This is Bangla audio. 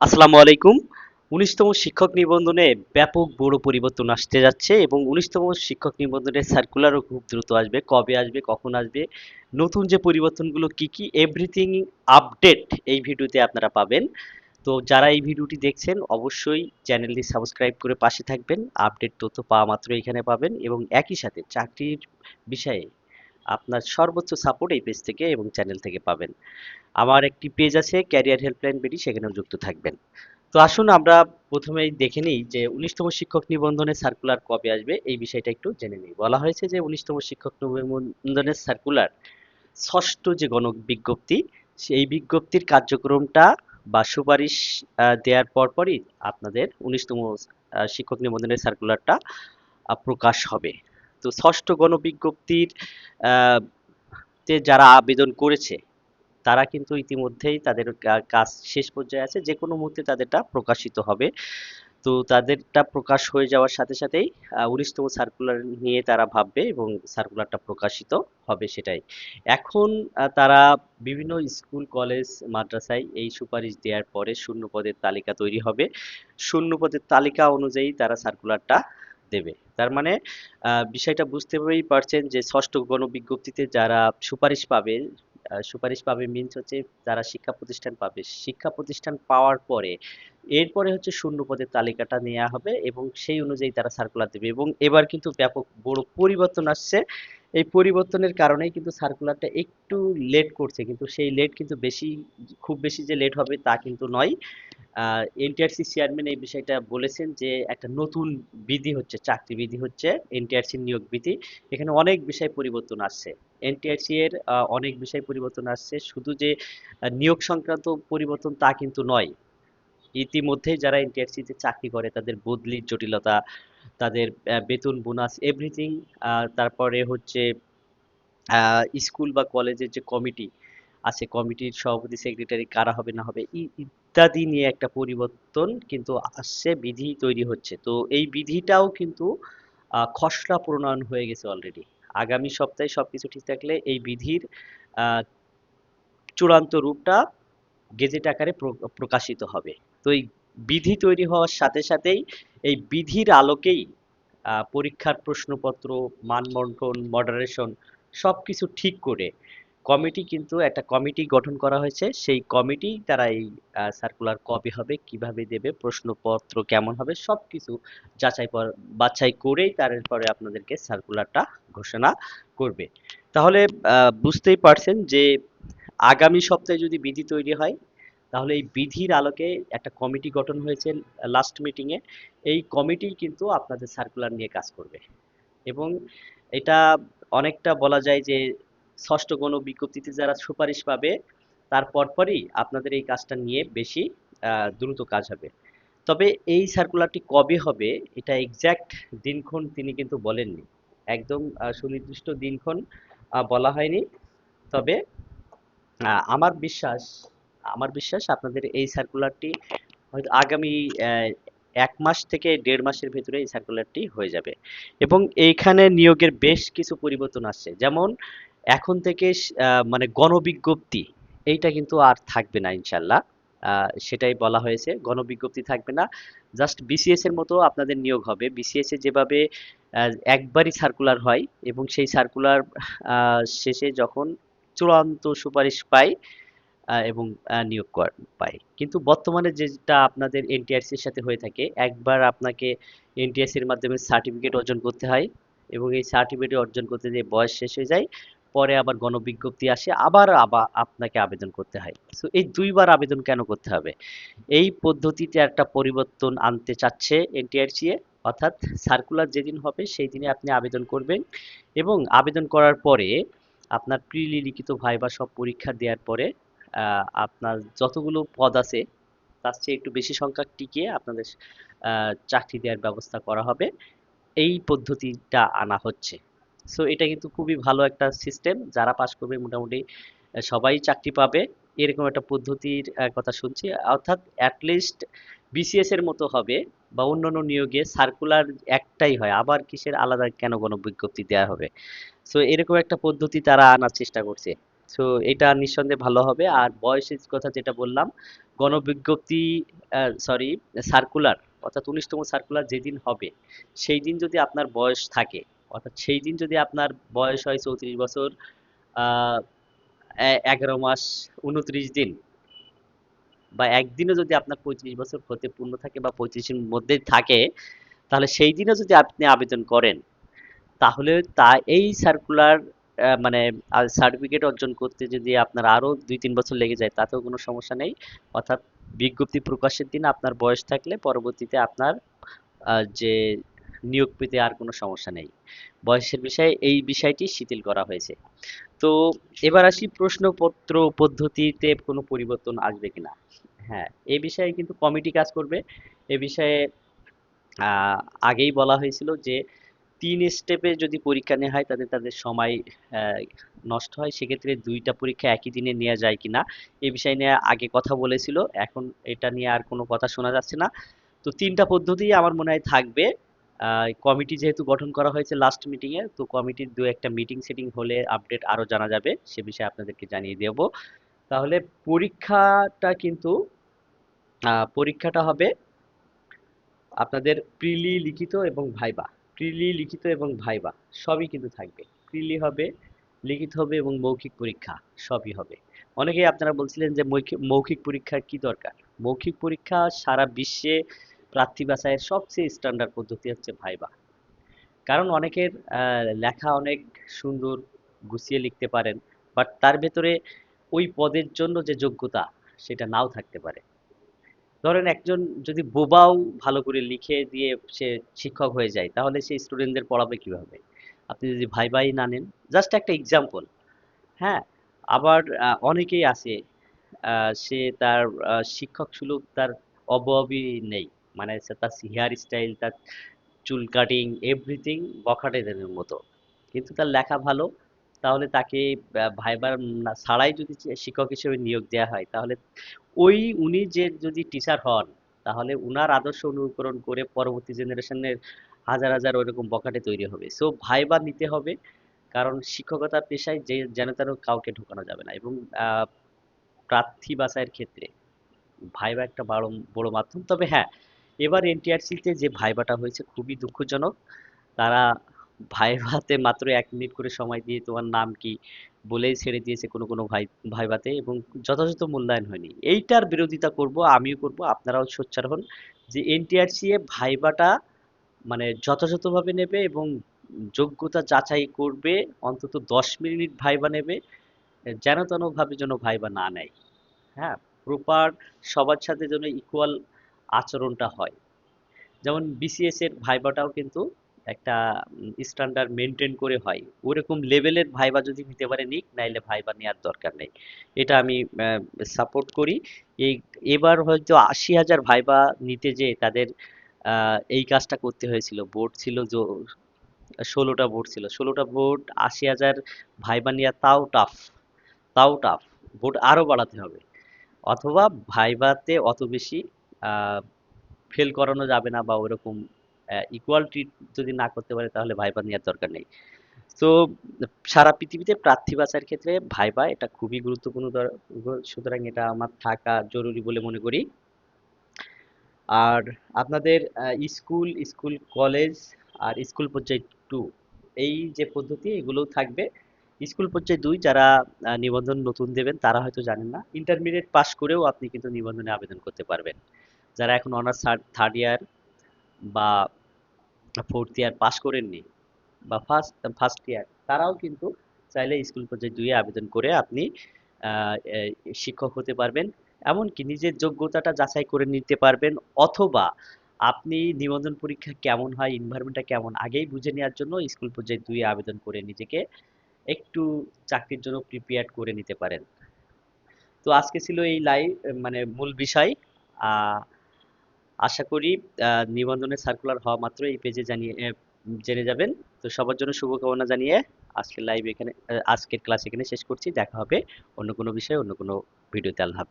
আসসালামু আলাইকুম। উনিশতম শিক্ষক নিবন্ধনে ব্যাপক বড় পরিবর্তন আসতে যাচ্ছে এবং উনিশতম শিক্ষক নিবন্ধনের সার্কুলারও খুব দ্রুত আসবে, কবে আসবে, কখন আসবে, নতুন যে পরিবর্তনগুলো কি কি এভরিথিং আপডেট এই ভিডিওতে আপনারা পাবেন। তো যারা এই ভিডিওটি দেখছেন, অবশ্যই চ্যানেলটি সাবস্ক্রাইব করে পাশে থাকবেন আপডেট তথ্য পাওয়া মাত্র এখানে পাবেন এবং একই সাথে চাকরির বিষয়ে আপনার সর্বোচ্চ সাপোর্ট এই পেজ থেকে এবং চ্যানেল থেকে পাবেন। আমার একটি পেজ আছে ক্যারিয়ার হেল্পলাইন বিডি সেখানেও যুক্ত থাকবেন। তো আসুন আমরা প্রথমেই দেখে নিই যে উনিশতম শিক্ষক নিবন্ধনের সার্কুলার কবে আসবে, এই বিষয়টা একটু জেনে নিই। বলা হয়েছে যে উনিশতম শিক্ষক নিবন্ধনের সার্কুলার ষষ্ঠ যে গণ বিজ্ঞপ্তি, সেই বিজ্ঞপ্তির কার্যক্রমটা বা সুপারিশ দেওয়ার পরপরই আপনাদের উনিশতম শিক্ষক নিবন্ধনের সার্কুলারটা প্রকাশ হবে। তো ষষ্ঠ গণবিজ্ঞপ্তির তে যারা আবেদন করেছে, তারা কিন্তু ইতিমধ্যেই তাদের কাজ শেষ পর্যায়ে আছে। যে কোনো মুহূর্তে তাদেরটা প্রকাশিত হবে। তো তাদেরটা প্রকাশ হয়ে যাওয়ার সাথে সাথেই উনিশতম সার্কুলার নিয়ে তারা ভাববে এবং সার্কুলারটা প্রকাশিত হবে সেটাই। এখন তারা বিভিন্ন স্কুল, কলেজ, মাদ্রাসায় এই সুপারিশ দেওয়ার পরে শূন্য পদের তালিকা তৈরি হবে। শূন্য পদের তালিকা অনুযায়ী তারা সার্কুলারটা দেবে। তার মানে বিষয়টা বুঝতেই পারছেন যে ষষ্ঠ গণবিজ্ঞপ্তিতে যারা সুপারিশ পাবে সুপারিশ পাবে মিনস হচ্ছে যারা শিক্ষা প্রতিষ্ঠান পাবে। শিক্ষা প্রতিষ্ঠান পাওয়ার পরে, এরপরে হচ্ছে শূন্য পদের তালিকাটা নেওয়া হবে এবং সেই অনুযায়ী তারা সার্কুলার দেবে এবং এবার কিন্তু ব্যাপক বড় পরিবর্তন আসছে। এই পরিবর্তনের কারণেই কিন্তু সার্কুলারটা একটু লেট করছে। কিন্তু সেই লেট কিন্তু বেশি, খুব বেশি যে লেট হবে তা কিন্তু নয়। এনটিআরসি চেয়ারম্যান এই বিষয়টা বলেছেন যে একটা নতুন বিধি হচ্ছে, চাকরি বিধি হচ্ছে এনটিআরসি নিয়োগ বিধি। এখানে অনেক বিষয় পরিবর্তন আসছে। এনটিআরসি এর অনেক বিষয় পরিবর্তন আসছে। শুধু যে নিয়োগ সংক্রান্ত পরিবর্তন তা কিন্তু নয়। ইতিমধ্যেই যারা এনটিআরসি তে চাকরি করে, তাদের বদলির জটিলতা, তাদের বেতন, বোনাস এভরিথিং তারপরে হচ্ছে স্কুল বা কলেজের যে কমিটি আছে, কমিটির সভাপতি সেক্রেটারি কারা হবে, না হবে ইত্যাদি নিয়ে একটা পরিবর্তন কিন্তু আসছে, বিধি তৈরি হচ্ছে। তো এই বিধিটাও কিন্তু খসড়া প্রণয়ন হয়ে গেছে অলরেডি আগামী সপ্তাহে সবকিছু ঠিক থাকলে এই বিধির চূড়ান্ত রূপটা গেজেট আকারে প্র- প্রকাশিত হবে। তো এই বিধি তৈরি হওয়ার সাথে সাথেই এই বিধির আলোকেই পরীক্ষার প্রশ্নপত্র, মানবন্টন মডারেশন সবকিছু ঠিক করে কমিটি কিন্তু একটা কমিটি গঠন করা হয়েছে। সেই কমিটি তারা এই সার্কুলার কবে হবে, কীভাবে দেবে, প্রশ্নপত্র কেমন হবে, সবকিছু যাচাই পর- বাছাই করেই তারপরে আপনাদেরকে সার্কুলারটা ঘোষণা করবে। তাহলে বুঝতেই পারছেন যে আগামী সপ্তাহে যদি বিধি তৈরি হয় তাহলে এই বিধির আলোকে একটা কমিটি গঠন হয়েছে লাস্ট মিটিংয়ে এই কমিটি কিন্তু আপনাদের সার্কুলার নিয়ে কাজ করবে। এবং এটা অনেকটা বলা যায় যে ষষ্ঠ গণ বিজ্ঞপ্তিতে যারা সুপারিশ পাবে, তার পরপরই আপনাদের এই কাজটা নিয়ে বেশি দ্রুত কাজ হবে। তবে এই সার্কুলারটি কবে হবে, এটা এক্স্যাক্ট দিনক্ষণ তিনি কিন্তু বলেননি। একদম সুনির্দিষ্ট দিনক্ষণ বলা হয়নি। তবে আমার বিশ্বাস আমার বিশ্বাস আপনাদের এই সার্কুলারটি হয়তো আগামী এক মাস থেকে দেড় মাসের ভিতরে এই সার্কুলারটি হয়ে যাবে। এবং এইখানে নিয়োগের বেশ কিছু পরিবর্তন আসছে। যেমন এখন থেকে মানে গণবিজ্ঞপ্তি এইটা কিন্তু আর থাকবে না ইনশাল্লাহ সেটাই বলা হয়েছে গণবিজ্ঞপ্তি থাকবে না। জাস্ট বিসিএস এর মতো আপনাদের নিয়োগ হবে। বিসিএস এ যেভাবে একবারই সার্কুলার হয় এবং সেই সার্কুলার শেষে যখন চূড়ান্ত সুপারিশ আহ, এবং নিয়োগ পাই কিন্তু বর্তমানে যেটা আপনাদের এনটিআরসি এর সাথে হয়ে থাকে, একবার আপনাকে এনটিআরসি এর মাধ্যমে সার্টিফিকেট অর্জন করতে হয় এবং এই সার্টিফিকেট অর্জন করতে যে বয়স শেষ হয়ে যায়, পরে আবার গণবিজ্ঞপ্তি আসে, আবার আবার আপনাকে আবেদন করতে হয়। সো এই দুইবার আবেদন কেন করতে হবে? এই পদ্ধতিতে একটা পরিবর্তন আনতে চাচ্ছে এনটিআরসি এ, অর্থাৎ সার্কুলার যেদিন হবে সেই দিনে আপনি আবেদন করবেন এবং আবেদন করার পরে আপনার প্রিলি লিখিত ভাইবা সব পরীক্ষা দেওয়ার পরে আপনার যতগুলো পদ আছে, তার চেয়ে একটু বেশি সংখ্যা টিকিয়ে আপনাদের চাকরি দেওয়ার ব্যবস্থা করা হবে। এই পদ্ধতিটা আনা হচ্ছে। সো এটা কিন্তু খুবই ভালো একটা সিস্টেম যারা পাস করবে মোটামুটি সবাই চাকরি পাবে। এরকম একটা পদ্ধতির কথা শুনছি। অর্থাৎ অ্যাটলিস্ট বিসিএস এর মতো হবে বা অন্যান্য নিয়োগে সার্কুলার একটাই হয়। আবার কিসের আলাদা কেন কোনো বিজ্ঞপ্তি দেওয়া হবে? সো এরকম একটা পদ্ধতি তারা আনার চেষ্টা করছে। সো এটা নিঃসন্দেহে ভালো হবে। আর বয়সের কথা যেটা বললাম, গণবিজ্ঞপ্তি সরি সার্কুলার অর্থাৎ উনিশতম সার্কুলার যেদিন হবে সেই দিন যদি আপনার বয়স থাকে, অর্থাৎ সেই দিন যদি আপনার বয়স হয় চৌত্রিশ বছর এগারো মাস উনত্রিশ দিন, বা একদিনও যদি আপনার পঁয়ত্রিশ বছর হতে পূর্ণ থাকে বা পঁয়ত্রিশের মধ্যে থাকে, তাহলে সেই দিনও যদি আপনি আবেদন করেন, তাহলে তা, এই সার্কুলার মানে সার্টিফিকেট অর্জন করতে যদি আপনার আরও দুই তিন বছর লেগে যায়, তাতেও কোনো সমস্যা নেই। অর্থাৎ বিজ্ঞপ্তি প্রকাশের দিন আপনার বয়স থাকলে পরবর্তীতে আপনার যে নিয়োগ পেতে আর কোনো সমস্যা নেই। বয়সের বিষয়ে এই বিষয়টি শিথিল করা হয়েছে। তো এবার আসি প্রশ্নপত্র পদ্ধতিতে কোনো পরিবর্তন আসবে কিনা? হ্যাঁ এই বিষয়ে কিন্তু কমিটি কাজ করবে। এ বিষয়ে আগেই বলা হয়েছিল যে তিন স্টেপে যদি পরীক্ষা নেওয়া হয় তাদের তাদের সময় নষ্ট হয়। সেক্ষেত্রে দুইটা পরীক্ষা একই দিনে নেওয়া যায় কিনা, এ বিষয় নিয়ে আগে কথা বলেছিল। এখন এটা নিয়ে আর কোনো কথা শোনা যাচ্ছে না। তো তিনটা পদ্ধতি আমার মনে হয় থাকবে। কমিটি যেহেতু গঠন করা হয়েছে লাস্ট মিটিংয়ে তো কমিটির দু একটা মিটিং সেটিং হলে আপডেট আরও জানা যাবে। সে বিষয়ে আপনাদেরকে জানিয়ে দেব। তাহলে পরীক্ষাটা কিন্তু পরীক্ষাটা হবে আপনাদের প্রিলি লিখিত এবং ভাইবা প্রিলি লিখিত এবং ভাইবা, সবই কিন্তু থাকবে। প্রিলি হবে, লিখিত হবে এবং মৌখিক পরীক্ষা, সবই হবে। অনেকেই আপনারা বলছিলেন যে মৌখিক মৌখিক পরীক্ষার কি দরকার? মৌখিক পরীক্ষা সারা বিশ্বে প্রার্থী বাছাইয়ের সবচেয়ে স্ট্যান্ডার্ড পদ্ধতি হচ্ছে ভাইবা। কারণ অনেকের লেখা অনেক সুন্দর, গুছিয়ে লিখতে পারেন বাট তার ভেতরে ওই পদের জন্য যে যোগ্যতা, সেটা নাও থাকতে পারে। ধরেন একজন যদি বোবাও ভালো করে লিখে দিয়ে সে শিক্ষক হয়ে যায়, তাহলে সেই স্টুডেন্টদের পড়াবে কীভাবে? আপনি যদি ভাই ভাই না নেন জাস্ট একটা এক্সাম্পল হ্যাঁ? আবার অনেকেই আছে সে তার শিক্ষক সুলভ তার অভাবই নেই মানে সে তার হেয়ার স্টাইল তার চুল কাটিং এভরিথিং বখাটেদের মতো। কিন্তু তার লেখা ভালো তাহলে তাকে ভাইবার ছাড়াই যদি শিক্ষক হিসেবে নিয়োগ দেওয়া হয়, তাহলে ওই উনি যে যদি টিচার হন, তাহলে উনার আদর্শ অনুকরণ করে পরবর্তী জেনারেশনের হাজার হাজার ওইরকম বখাটে তৈরি হবে। সো ভাইবা নিতে হবে, কারণ শিক্ষকতার পেশায় যে, যেন তেন কাউকে ঢোকানো যাবে না এবং প্রার্থী বাছাইয়ের ক্ষেত্রে ভাইবা একটা বড় বড় মাধ্যম। তবে হ্যাঁ এবার এনটিআরসিতে যে ভাইবাটা হয়েছে খুবই দুঃখজনক। তারা ভাইভাতে মাত্র এক মিনিট করে সময় দিয়ে তোমার নাম কি বলেই ছেড়ে দিয়েছে কোনো কোনো ভাই ভাইভাতে এবং যথাযথ মূল্যায়ন হয়নি। এইটার বিরোধিতা করব, আমিও করব, আপনারাও সোচ্চার হন যে এনটিআরসি এ ভাইবাটা মানে যথাযথভাবে নেবে এবং যোগ্যতা যাচাই করবে, অন্তত দশ মিনিট ভাইবা নেবে, যেন তেন ভাবে যেন ভাইবা না নেয়। হ্যাঁ প্রপার সবার সাথে যেন ইকুয়াল আচরণটা হয়। যেমন বিসিএস এর ভাইবাটাও কিন্তু একটা স্ট্যান্ডার্ড মেনটেন করে হয়। ওরকম লেভেলের ভাইবা যদি নিতে পারে, নিক, নাইলে ভাইবা নেওয়ার দরকার নেই। এটা আমি সাপোর্ট করি। এই, এবার হয়তো আশি হাজার ভাইবা নিতে যে তাদের এই কাজটা করতে হয়েছিল। বোর্ড ছিল ষোলোটা বোর্ড ছিল। ষোলোটা বোর্ড আশি হাজার ভাইবা নেওয়া তাও টাফ তাও টাফ বোর্ড আরও বাড়াতে হবে। অথবা ভাইভাতে অত বেশি ফেল করানো যাবে না বা ওরকম ইকুয়াল ট্রিট যদি না করতে পারে, তাহলে ভাইবা নেওয়ার দরকার নেই। তো সারা পৃথিবীতে প্রার্থী বাছাইয়ের ক্ষেত্রে ভাইবা এটা খুবই গুরুত্বপূর্ণ সুতরাং এটা আমার থাকা জরুরি বলে মনে করি। আর আপনাদের স্কুল স্কুল কলেজ আর স্কুল পর্যায়ে টু এই যে পদ্ধতি, এগুলোও থাকবে। স্কুল পর্যায়ে দুই, যারা নিবন্ধন নতুন দেবেন, তারা হয়তো জানেন না ইন্টারমিডিয়েট পাশ করেও আপনি কিন্তু নিবন্ধনে আবেদন করতে পারবেন। যারা এখন অনার্স থার্ড ইয়ার বা ফোর্থ ইয়ার পাশ করেননি বা ফার্স্ট ফার্স্ট ইয়ার তারাও কিন্তু চাইলে স্কুল পর্যায়ে দুইয়ে আবেদন করে আপনি শিক্ষক হতে পারবেন। এমনকি নিজের যোগ্যতাটা যাচাই করে নিতে পারবেন অথবা আপনি নিবন্ধন পরীক্ষা কেমন হয় এনভায়রনমেন্টটা কেমন আগেই বুঝে নেওয়ার জন্য স্কুল পর্যায়ে দুইয়ে আবেদন করে নিজেকে একটু চাকরির জন্য প্রিপেয়ার করে নিতে পারেন। তো আজকে ছিল এই লাইভ মানে মূল বিষয়। আহ, আশা করি নিবন্ধনের সার্কুলার হওয়া মাত্র এই পেজে জানিয়ে জেনে যাবেন। তো সবার জন্য শুভকামনা জানিয়ে আজকের লাইভ এখানে আজকের ক্লাস এখানে শেষ করছি। দেখা হবে অন্য কোনো বিষয়ে, অন্য কোনো ভিডিওতে আল্লাহ হাফেজ।